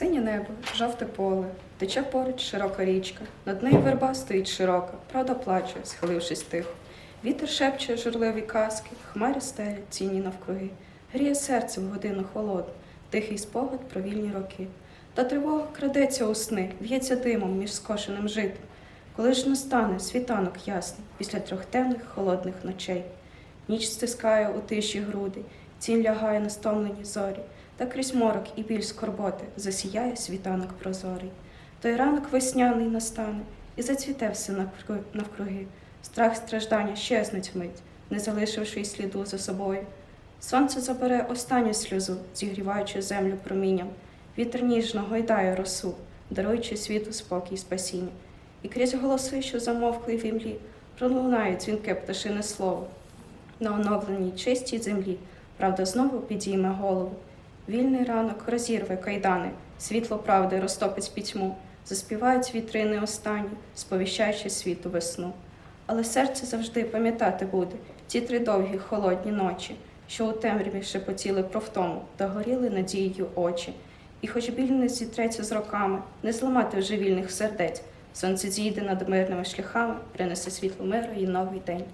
Синє небо, жовте поле, тече поруч широка річка, над нею верба стоїть широка, правда плаче, схилившись тихо. Вітер шепче журливі казки, хмарі стелять ціні навкруги, гріє серце в годину холодну, тихий спогад про вільні роки. Та тривога крадеться у сни, в'ється димом між скошеним житом. Коли ж настане світанок ясний після трьох темних холодних ночей. Ніч стискає у тиші груди, цінь лягає на стомлені зорі, та крізь морок і біль скорботи засіяє світанок прозорий. Той ранок весняний настане, і зацвіте все навкруги. Страх страждання щезнуть вмить, не залишивши й сліду за собою. Сонце забере останню сльозу, зігріваючи землю промінням. Вітер ніжно гойдає росу, даруючи світу спокій і спасіння. І крізь голоси, що замовкли в імлі, пролунає дзвінке пташине слово. На оновленій чистій землі правда знову підійме голову. Вільний ранок розірве кайдани, світло правди розтопить пітьму, заспівають вітрини останні, сповіщаючи світу весну. Але серце завжди пам'ятати буде ті три довгі холодні ночі, що у темряві шепотіли про втому та горіли надією очі. І хоч біль не зітреться з роками, не зламати вже вільних сердець, сонце зійде над мирними шляхами, принесе світло миру і новий день.